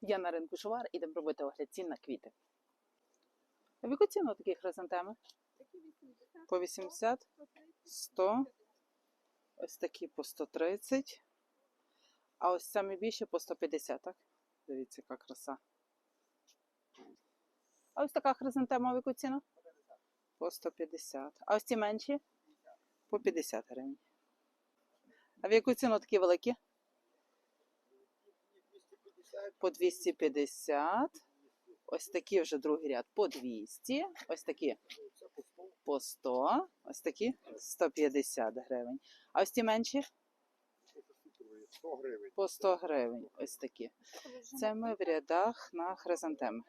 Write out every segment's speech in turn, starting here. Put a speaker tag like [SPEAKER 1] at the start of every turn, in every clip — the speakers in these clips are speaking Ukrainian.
[SPEAKER 1] Я на ринку Шувар, ідемо робити огляд цін на квіти. А в яку ціну такі хризантеми? По 80, 100, ось такі по 130, а ось самі більші по 150, так? Дивіться, яка краса. А ось така хризантема в яку ціну? По 150. А ось ці менші? По 50 гривень. А в яку ціну такі великі? По 250. Ось такі вже другий ряд по 200. Ось такі по 100. Ось такі 150 гривень. А ось ті менші
[SPEAKER 2] 100 гривень.
[SPEAKER 1] по 100 гривень. Ось такі. Це ми в рядах на хризантеми.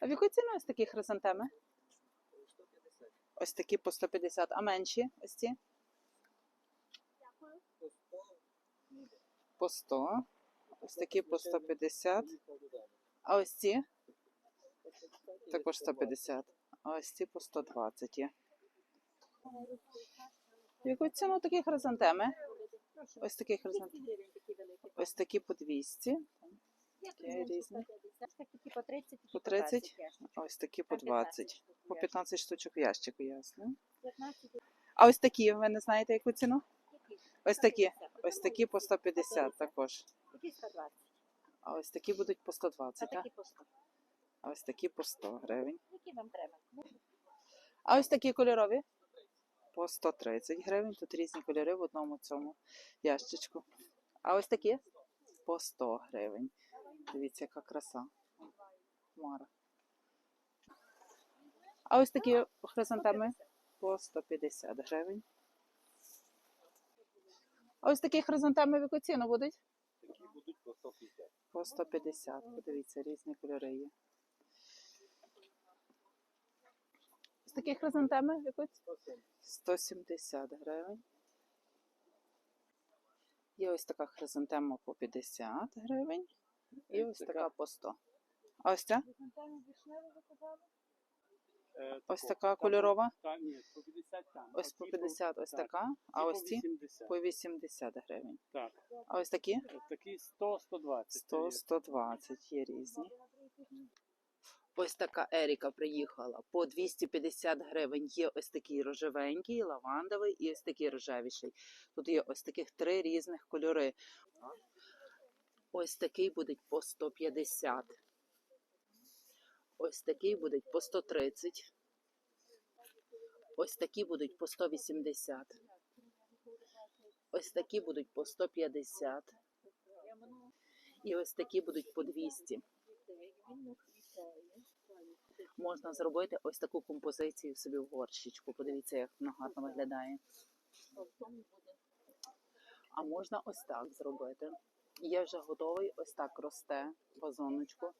[SPEAKER 1] А в яку ціну ось такі хризантеми? Ось такі по 150, а менші ось ці? По 100. Ось такі по 150. А ось ці? Також 150. А ось ці по 120 є. Яку ціну такі хризантеми? Ось такі хризантеми. Ось такі по 200. Різні.
[SPEAKER 3] По 30
[SPEAKER 1] По 30, а ось такі по 20. По 15 штучок в ящику, ясно. А ось такі, ви не знаєте, яку ціну? Ось такі. Ось такі по 150 також.
[SPEAKER 3] Такі 120.
[SPEAKER 1] А ось такі будуть по
[SPEAKER 3] А
[SPEAKER 1] 120, так?
[SPEAKER 3] такі по 100.
[SPEAKER 1] А ось такі по 100 гривень.
[SPEAKER 3] Які вам треба?
[SPEAKER 1] А ось такі кольорові? По 130 гривень. Тут різні кольори в одному цьому ящичку. А ось такі? По 100 гривень. Дивіться, яка краса. Хмара. А ось такі хризантеми по 150 гривень. А ось такі хризантеми в яку ціну будуть?
[SPEAKER 2] По 150.
[SPEAKER 1] По 150. Подивіться, різні кольори є. Ось такі хризантеми ціну? 170 гривень. Є ось така хризантема по 50 гривень. І ось така по 100. А ось ця?
[SPEAKER 2] Е,
[SPEAKER 1] Ось така кольорова.
[SPEAKER 2] Ні, по 50 там.
[SPEAKER 1] Ось по 50 ось така. А
[SPEAKER 2] по
[SPEAKER 1] ось ці
[SPEAKER 2] 80.
[SPEAKER 1] по 80 гривень.
[SPEAKER 2] Так.
[SPEAKER 1] А ось такі?
[SPEAKER 2] Такі 100-120.
[SPEAKER 1] 100, 120 є різні. Ось така Еріка приїхала по 250 гривень. Є ось такий рожевенький, лавандовий і ось такий рожевіший. Тут є ось таких три різних кольори. Ось такий буде по 150. Ось такий буде по 130. Ось такі будуть по 180. Ось такі будуть по 150. І ось такі будуть по 200. Можна зробити ось таку композицію собі в горщичку. Подивіться, як воно гарно виглядає. А можна ось так зробити. Є вже готовий, ось так росте вазоночку.